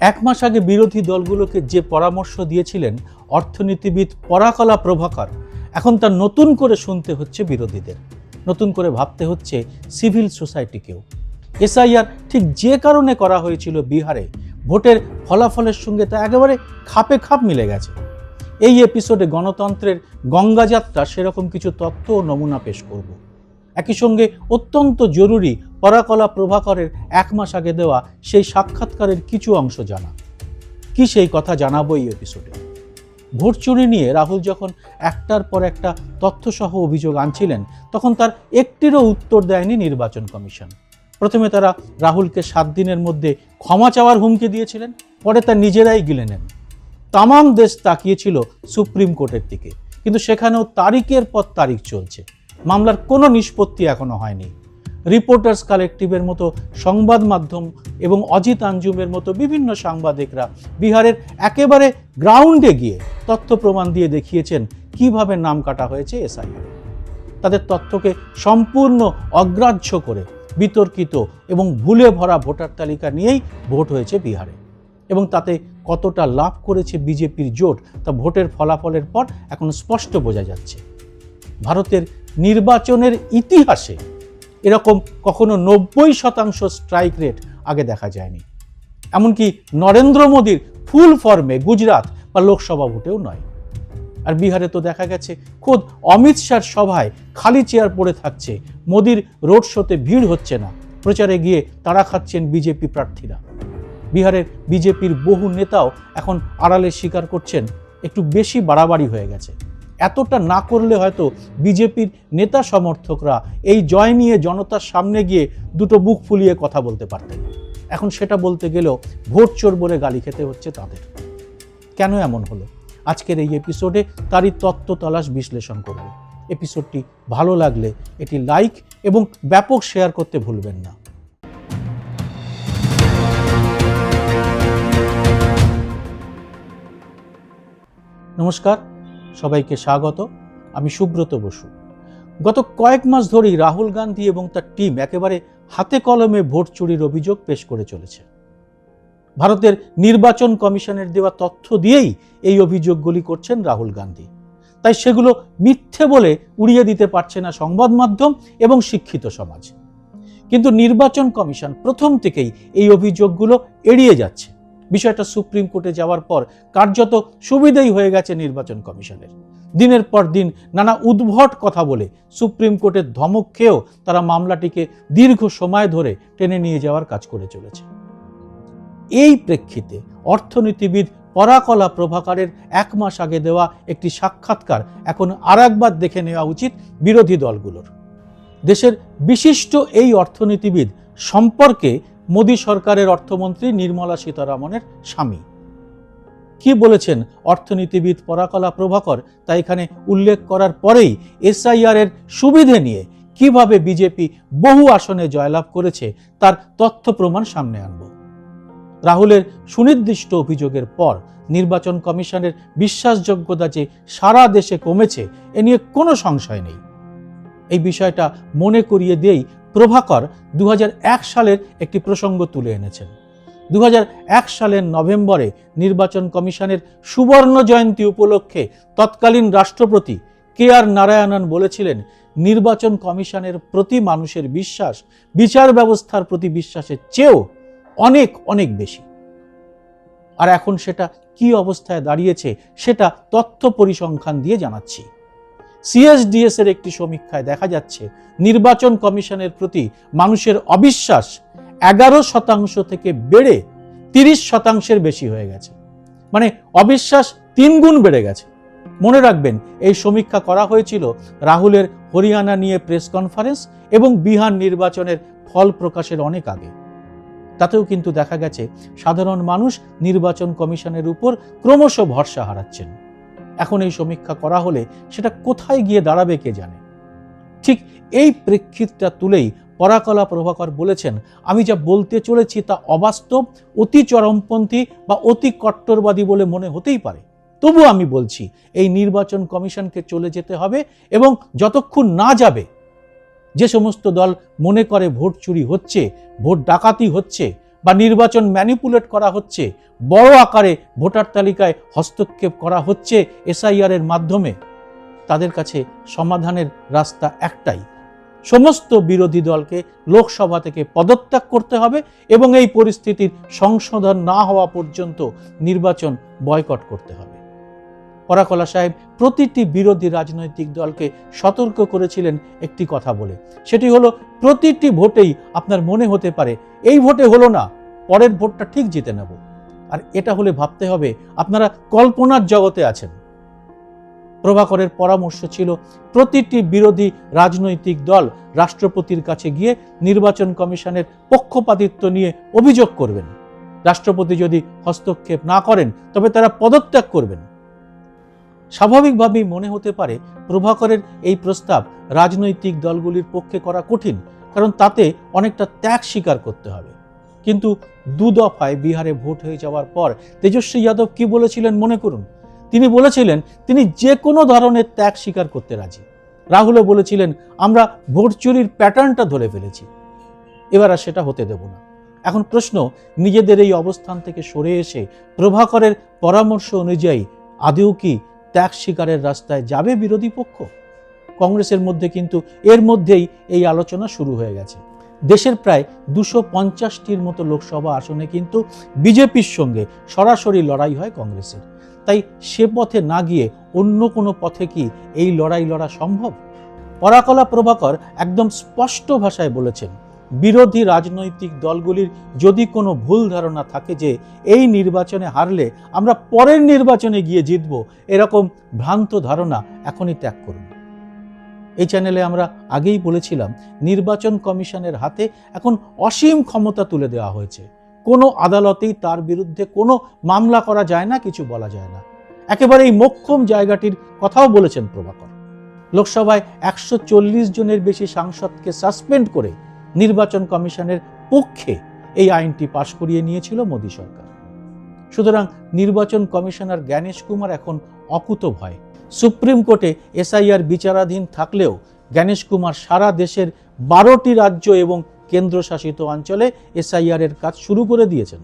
এক মাস আগে বিরোধী দলগুলোকে যে পরামর্শ দিয়েছিলেন অর্থনীতিবিদ পরাকলা প্রভাকর, এখন তা নতুন করে শুনতে হচ্ছে বিরোধীদের। নতুন করে ভাবতে হচ্ছে সিভিল সোসাইটিকেও। এসআইআর ঠিক যে কারণে করা হয়েছিল বিহারে, ভোটের ফলাফলের সঙ্গে তা একেবারে খাপে খাপ মিলে গেছে। এই এপিসোডে গণতন্ত্রের গঙ্গাযাত্রা সেরকম কিছু তথ্য ও নমুনা পেশ করব। একই সঙ্গে অত্যন্ত জরুরি পরাকলা প্রভাকরের এক মাস আগে দেওয়া সেই সাক্ষাৎকারের কিছু অংশ জানা। কি সেই কথা জানাব এই এপিসোডে ভোট চুরি নিয়ে রাহুল যখন একটার পর একটা তথ্যসহ অভিযোগ আনছিলেন, তখন তার একটিরও উত্তর দেয়নি নির্বাচন কমিশন। প্রথমে তারা রাহুলকে সাত দিনের মধ্যে ক্ষমা চাওয়ার হুমকি দিয়েছিলেন, পরে তা নিজেরাই গিলে নেন। তামাম দেশ তাকিয়েছিল সুপ্রিম কোর্টের দিকে, কিন্তু সেখানেও তারিখের পর তারিখ চলছে। মামলার কোনো নিষ্পত্তি এখনও হয়নি। রিপোর্টার্স কালেকটিভের মতো সংবাদ মাধ্যম এবং অজিত আঞ্জুমের মতো বিভিন্ন সাংবাদিকরা বিহারের একেবারে গ্রাউন্ডে গিয়ে তথ্য প্রমাণ দিয়ে দেখিয়েছেন কীভাবে নাম কাটা হয়েছে এসআইআর। তাদের তথ্যকে সম্পূর্ণ অগ্রাহ্য করে বিতর্কিত এবং ভুলে ভরা ভোটার তালিকা নিয়েই ভোট হয়েছে বিহারে। এবং তাতে কতটা লাভ করেছে বিজেপির জোট তা ভোটের ফলাফলের পর এখন স্পষ্ট বোঝা যাচ্ছে। ভারতের নির্বাচনের ইতিহাসে এরকম কখনো নব্বই শতাংশ স্ট্রাইক রেট আগে দেখা যায়নি। এমনকি নরেন্দ্র মোদীর ফুল ফর্মে গুজরাট বা লোকসভা ভোটেও নয়। আর বিহারে তো দেখা গেছে, খোদ অমিত শাহর সভায় খালি চেয়ার পড়ে থাকছে, মোদির রোড শোতে ভিড় হচ্ছে না, প্রচারে গিয়ে তাড়া খাচ্ছেন বিজেপি প্রার্থীরা। বিহারের বিজেপির বহু নেতাও এখন আড়ালে স্বীকার করছেন, একটু বেশি বাড়াবাড়ি হয়ে গেছে। এতটা না করলে হয়তো বিজেপির নেতা সমর্থকরা এই জয় নিয়ে জনতার সামনে গিয়ে দুটো বুক ফুলিয়ে কথা বলতে পারতেন। এখন সেটা বলতে গেলেও ভোট চোর বলে গালি খেতে হচ্ছে তাদের। কেন এমন হলো? আজকের এই এপিসোডে তারই তত্ত্ব তালাশ বিশ্লেষণ করব এপিসোডটি ভালো লাগলে এটি লাইক এবং ব্যাপক শেয়ার করতে ভুলবেন না। নমস্কার সবাইকে স্বাগত। আমি সুব্রত বসু। গত কয়েক মাস ধরেই রাহুল গান্ধী এবং তার টিম একেবারে হাতে কলমে ভোট চুরির অভিযোগ পেশ করে চলেছে। ভারতের নির্বাচন কমিশনের দেওয়া তথ্য দিয়েই এই অভিযোগগুলি করছেন রাহুল গান্ধী। তাই সেগুলো মিথ্যে বলে উড়িয়ে দিতে পারছে না সংবাদ মাধ্যম এবং শিক্ষিত সমাজ। কিন্তু নির্বাচন কমিশন প্রথম থেকেই এই অভিযোগগুলো এড়িয়ে যাচ্ছে। বিষয়টা সুপ্রিম কোর্টে যাওয়ার পর কার্যত সুবিধাই হয়ে গেছে নির্বাচন কমিশনের। দিনের পর দিন নানা উদ্ভট কথা বলে সুপ্রিম কোর্টের ধমক খেয়েও তারা মামলাটিকে দীর্ঘ সময় ধরে টেনে নিয়ে যাওয়ার কাজ করে চলেছে। এই প্রেক্ষিতে অর্থনীতিবিদ পরাকলা প্রভাকারের এক মাস আগে দেওয়া একটি সাক্ষাৎকার এখন আর একবার দেখে নেওয়া উচিত বিরোধী দলগুলোর। দেশের বিশিষ্ট এই অর্থনীতিবিদ সম্পর্কে মোদী সরকারের অর্থমন্ত্রী নির্মলা সীতারামনের স্বামী। কি বলেছেন অর্থনীতিবিদ পরাকলা প্রভাকর তা এখানে উল্লেখ করার পরেই এসআইআর এর সুবিধে নিয়ে কীভাবে বিজেপি বহু আসনে জয়লাভ করেছে তার তথ্য প্রমাণ সামনে আনব। রাহুলের সুনির্দিষ্ট অভিযোগের পর নির্বাচন কমিশনের বিশ্বাসযোগ্যতা যে সারা দেশে কমেছে, এ নিয়ে কোনো সংশয় নেই। এই বিষয়টা মনে করিয়ে দিয়েই প্রভাকর দু হাজার এক সালের একটি প্রসঙ্গ তুলে এনেছেন। দু হাজার এক সালের নভেম্বরে নির্বাচন কমিশনের সুবর্ণ জয়ন্তী উপলক্ষে তৎকালীন রাষ্ট্রপতি কে আর নারায়ণন বলেছিলেন, নির্বাচন কমিশনের প্রতি মানুষের বিশ্বাস, বিচার ব্যবস্থার প্রতি বিশ্বাসের চেয়েও অনেক অনেক বেশি। আর এখন সেটা কি অবস্থায় দাঁড়িয়েছে, সেটা তথ্য পরিসংখ্যান দিয়ে জানাচ্ছি। সিএসডিএস এর একটি সমীক্ষায় দেখা যাচ্ছে, নির্বাচন কমিশনের প্রতি মানুষের অবিশ্বাস এগারো শতাংশ থেকে বেড়ে তিরিশ শতাংশের বেশি হয়ে গেছে। মানে অবিশ্বাস তিন গুণ বেড়ে গেছে। মনে রাখবেন, এই সমীক্ষা করা হয়েছিল রাহুলের হরিয়ানা নিয়ে প্রেস কনফারেন্স এবং বিহার নির্বাচনের ফল প্রকাশের অনেক আগে। তাতেও কিন্তু দেখা গেছে, সাধারণ মানুষ নির্বাচন কমিশনের উপর ক্রমশ ভরসা হারাচ্ছেন। এখন এই সমীক্ষা করা হলে সেটা কোথায় গিয়ে দাঁড়াবে কে জানে। ঠিক এই প্রেক্ষিতটা তুলেই পরাকলা প্রভাকর বলেছেন, আমি যা বলতে চলেছি তা অবাস্তব, অতি চরমপন্থী বা অতি কট্টরবাদী বলে মনে হতেই পারে। তবু আমি বলছি, এই নির্বাচন কমিশনকে চলে যেতে হবে এবং যতক্ষণ না যাবে, যে সমস্ত দল মনে করে ভোট চুরি হচ্ছে, ভোট ডাকাতি হচ্ছে বা নির্বাচন ম্যানিপুলেট করা হচ্ছে, বড় আকারে ভোটার তালিকায় হস্তক্ষেপ করা হচ্ছে এসআইআরের মাধ্যমে। তাদের কাছে সমাধানের রাস্তা একটাই, সমস্ত বিরোধী দলকে লোকসভা থেকে পদত্যাগ করতে হবে এবং এই পরিস্থিতির সংশোধন না হওয়া পর্যন্ত নির্বাচন বয়কট করতে হবে। পরাকলা সাহেব প্রতিটি বিরোধী রাজনৈতিক দলকে সতর্ক করেছিলেন একটি কথা বলে। সেটি হলো, প্রতিটি ভোটেই আপনার মনে হতে পারে, এই ভোটে হলো না, পরের ভোটটা ঠিক জিতে নেব। আর এটা হলে ভাবতে হবে, আপনারা কল্পনার জগতে আছেন। প্রভাকরের পরামর্শ ছিল, প্রতিটি বিরোধী রাজনৈতিক দল রাষ্ট্রপতির কাছে গিয়ে নির্বাচন কমিশনের পক্ষপাতিত্ব নিয়ে অভিযোগ করবেন। রাষ্ট্রপতি যদি হস্তক্ষেপ না করেন, তবে তারা পদত্যাগ করবেন। স্বাভাবিকভাবেই মনে হতে পারে প্রভাকরের এই প্রস্তাব রাজনৈতিক দলগুলির পক্ষে করা কঠিন, কারণ তাতে অনেকটা ত্যাগ স্বীকার করতে হবে। কিন্তু দু দফায় বিহারে ভোট হয়ে যাওয়ার পর তেজস্বী যাদব কি বলেছিলেন মনে করুন? তিনি বলেছিলেন, তিনি যে কোনো ধরনের ত্যাগ স্বীকার করতে রাজি। রাহুলও বলেছিলেন, আমরা ভোট চুরির প্যাটার্নটা ধরে ফেলেছি। এবার আর সেটা হতে দেব না। এখন প্রশ্ন, নিজেদের এই অবস্থান থেকে সরে এসে প্রভাকরের পরামর্শ অনুযায়ী আদেও কি ত্যাগ স্বীকারের রাস্তায় যাবে বিরোধী পক্ষ? কংগ্রেসের মধ্যে কিন্তু এর মধ্যেই এই আলোচনা শুরু হয়ে গেছে। দেশের প্রায় দুশো পঞ্চাশটির মতো লোকসভা আসনে কিন্তু বিজেপির সঙ্গে সরাসরি লড়াই হয় কংগ্রেসের। তাই সে পথে না গিয়ে অন্য কোনো পথে কি এই লড়াই লড়া সম্ভব? পরাকলা প্রভাকর একদম স্পষ্ট ভাষায় বলেছেন বিরোধী রাজনৈতিক দলগুলির যদি কোনো ভুল ধারণা থাকে যে এই নির্বাচনে হারলে আমরা পরের নির্বাচনে গিয়ে জিতব, এরকম ভ্রান্ত ধারণা এখনই ত্যাগ করুন। এই চ্যানেলে আমরা আগেই বলেছিলাম, নির্বাচন কমিশনের হাতে এখন অসীম ক্ষমতা তুলে দেওয়া হয়েছে। কোনো আদালতেই তার বিরুদ্ধে কোনো মামলা করা যায় না, কিছু বলা যায় না। একেবারে এই মোক্ষম জায়গাটির কথাও বলেছেন প্রভাকর। লোকসভায় একশো চল্লিশ জনের বেশি সাংসদকে সাসপেন্ড করে নির্বাচন কমিশনের পক্ষে এই আইনটি পাশ করিয়ে নিয়েছিল মোদী সরকার। সুতরাং নির্বাচন কমিশনার জ্ঞানেশ কুমার এখন অকুত ভয়। সুপ্রিম কোর্টে এসআইআর বিচারাধীন থাকলেও জ্ঞানেশ কুমার সারা দেশের বারোটি রাজ্য এবং কেন্দ্রশাসিত অঞ্চলে এসআইআর এর কাজ শুরু করে দিয়েছেন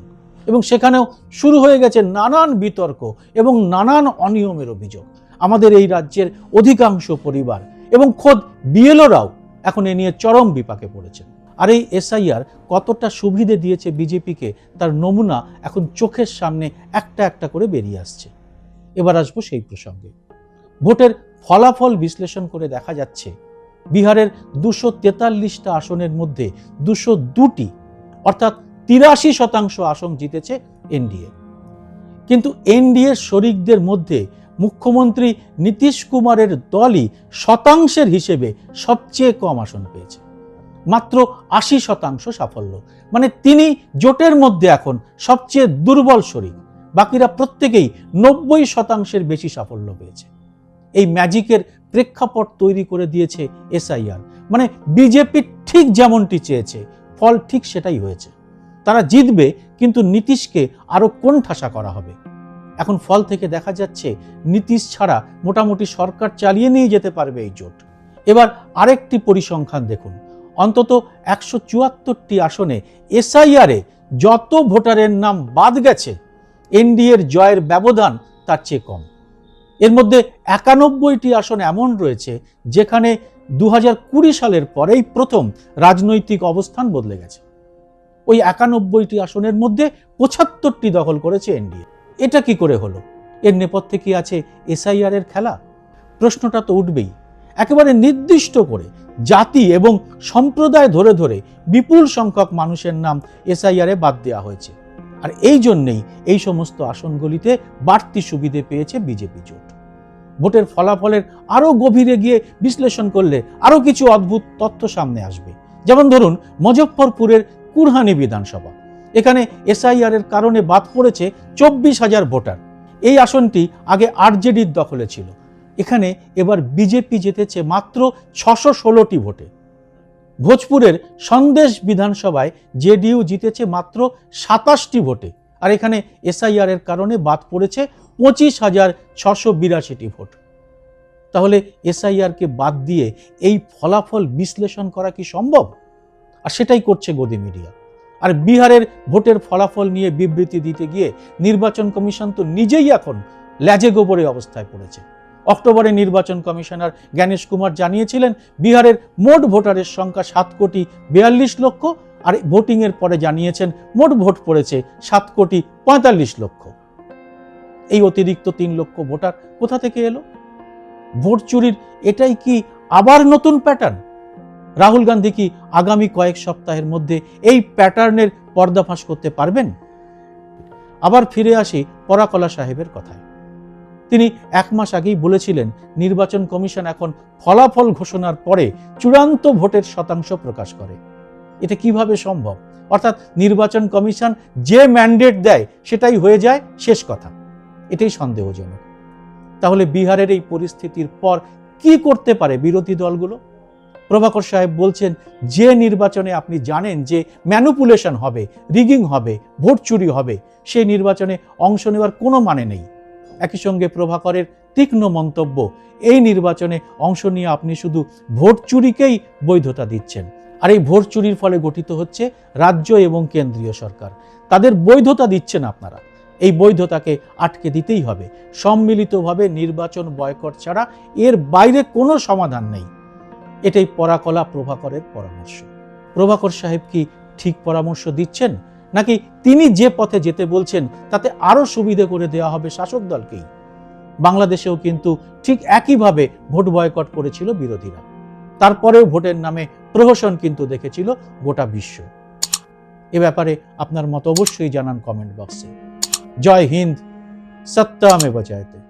এবং সেখানেও শুরু হয়ে গেছে নানান বিতর্ক এবং নানান অনিয়মের অভিযোগ। আমাদের এই রাজ্যের অধিকাংশ পরিবার এবং খোদ বিএলওরাও এখন এ নিয়ে চরম বিপাকে পড়েছেন। আর এই এসআইআর কতটা সুবিধে দিয়েছে বিজেপিকে, তার নমুনা এখন চোখের সামনে একটা একটা করে বেরিয়ে আসছে। এবার আসব সেই প্রসঙ্গে। ভোটের ফলাফল বিশ্লেষণ করে দেখা যাচ্ছে, বিহারের দুশো তেতাল্লিশটা আসনের মধ্যে দুশো দুটি, অর্থাৎ তিরাশি শতাংশ আসন জিতেছে এনডিএ। কিন্তু এনডিএর শরিকদের মধ্যে মুখ্যমন্ত্রী নীতিশ কুমারের দলই শতাংশের হিসেবে সবচেয়ে কম আসন পেয়েছে। মাত্র আশি শতাংশ সাফল্য। মানে তিনি জোটের মধ্যে এখন সবচেয়ে দুর্বল শরিক। বাকিরা প্রত্যেকেই নব্বই শতাংশের বেশি সাফল্য পেয়েছে। এই ম্যাজিকের প্রেক্ষাপট তৈরি করে দিয়েছে এসআইআর। মানে বিজেপি ঠিক যেমনটি চেয়েছে, ফল ঠিক সেটাই হয়েছে। তারা জিতবে, কিন্তু নীতিশকে আরও কোণঠাসা করা হবে। এখন ফল থেকে দেখা যাচ্ছে, নীতিশ ছাড়া মোটামুটি সরকার চালিয়ে নিয়ে যেতে পারবে এই জোট। এবার আরেকটি পরিসংখ্যান দেখুন। অন্তত একশো চুয়াত্তরটি আসনে এসআইআরে যত ভোটারের নাম বাদ গেছে, এনডিএর জয়ের ব্যবধান তার চেয়ে কম। এর মধ্যে একানব্বইটি আসন এমন রয়েছে যেখানে দু সালের পরেই প্রথম রাজনৈতিক অবস্থান বদলে গেছে। ওই একানব্বইটি আসনের মধ্যে পঁচাত্তরটি দখল করেছে এনডিএ। এটা কি করে হলো? এর নেপথ্যে কি আছে এসআইআর এর খেলা? প্রশ্নটা তো উঠবেই। একেবারে নির্দিষ্ট করে জাতি এবং সম্প্রদায় ধরে ধরে বিপুল সংখ্যক মানুষের নাম এসআইআরে বাদ দেওয়া হয়েছে। আর এই জন্যেই এই সমস্ত আসনগুলিতে বাড়তি সুবিধে পেয়েছে বিজেপি জোট। ভোটের ফলাফলের আরও গভীরে গিয়ে বিশ্লেষণ করলে আরও কিছু অদ্ভুত তথ্য সামনে আসবে। যেমন ধরুন, মুজফ্ফরপুরের কুরহানি বিধানসভা। এখানে এসআইআর এর কারণে বাদ পড়েছে চব্বিশ হাজার ভোটার। এই আসনটি আগে আরজেডির দখলে ছিল। এখানে এবার বিজেপি জিতেছে মাত্র ছশো ষোলোটি ভোটে। ভোজপুরের সন্দেশ বিধানসভায় জেডিইউ জিতেছে মাত্র সাতাশটি ভোটে। আর এখানে এসআইআর এর কারণে বাদ পড়েছে পঁচিশ হাজার ছশো বিরাশিটি ভোট। তাহলে এসআইআরকে বাদ দিয়ে এই ফলাফল বিশ্লেষণ করা কি সম্ভব? আর সেটাই করছে গদি মিডিয়া। আর বিহারের ভোটের ফলাফল নিয়ে বিবৃতি দিতে গিয়ে নির্বাচন কমিশন তো নিজেই এখন ল্যাজে গোবরে অবস্থায় পড়েছে। অক্টোবরে নির্বাচন কমিশনার জ্ঞানেশ কুমার জানিয়েছিলেন, বিহারের মোট ভোটারের সংখ্যা সাত কোটি বিয়াল্লিশ লক্ষ, আর ভোটিংয়ের পরে জানিয়েছেন, মোট ভোট পড়েছে সাত কোটি পঁয়তাল্লিশ লক্ষ। এই অতিরিক্ত তিন লক্ষ ভোটার কোথা থেকে এলো? ভোট চুরির এটাই কি আবার নতুন প্যাটার্ন রাহুল গান্ধী কি আগামী কয়েক সপ্তাহের মধ্যে এই প্যাটার্নের পর্দাফাঁস করতে পারবেন? আবার ফিরে আসি পরাকলা সাহেবের কথায়। তিনি এক মাস আগেই বলেছিলেন, নির্বাচন কমিশন এখন ফলাফল ঘোষণার পরে চূড়ান্ত ভোটের শতাংশ প্রকাশ করে। এটা কীভাবে সম্ভব? অর্থাৎ নির্বাচন কমিশন যে ম্যান্ডেট দেয় সেটাই হয়ে যায়, শেষ কথা। এটাই সন্দেহজনক। তাহলে বিহারের এই পরিস্থিতির পর কি করতে পারে বিরোধী দলগুলো? প্রভাকর সাহেব বলছেন, যে নির্বাচনে আপনি জানেন যে ম্যানুপুলেশন হবে, রিগিং হবে, ভোট চুরি হবে, সেই নির্বাচনে অংশ নেওয়ার কোনো মানে নেই। একই সঙ্গে প্রভাকরের তীক্ষ্ণ মন্তব্য, এই নির্বাচনে অংশ নিয়ে আপনি শুধু ভোট চুরিকেই বৈধতা দিচ্ছেন। আর এই ভোট চুরির ফলে গঠিত হচ্ছে রাজ্য এবং কেন্দ্রীয় সরকার। তাদের বৈধতা দিচ্ছেন আপনারা। এই বৈধতাকে আটকে দিতেই হবে। সম্মিলিতভাবে নির্বাচন বয়কট ছাড়া এর বাইরে কোনো সমাধান নেই। এটাই পরাকলা প্রভাকরের পরামর্শ। প্রভাকর সাহেব কি ঠিক পরামর্শ দিচ্ছেন? নাকি তিনি যে পথে যেতে বলছেন, তাতে আরও সুবিধে করে দেওয়া হবে শাসক দলকেই? বাংলাদেশেও কিন্তু ঠিক একইভাবে ভোট বয়কট করেছিল বিরোধীরা। তারপরেও ভোটের নামে প্রহসন কিন্তু দেখেছিল গোটা বিশ্ব। এ ব্যাপারে আপনার মত অবশ্যই জানান কমেন্ট বক্সে। জয় হিন্দ, সত্যামে বজায়তে।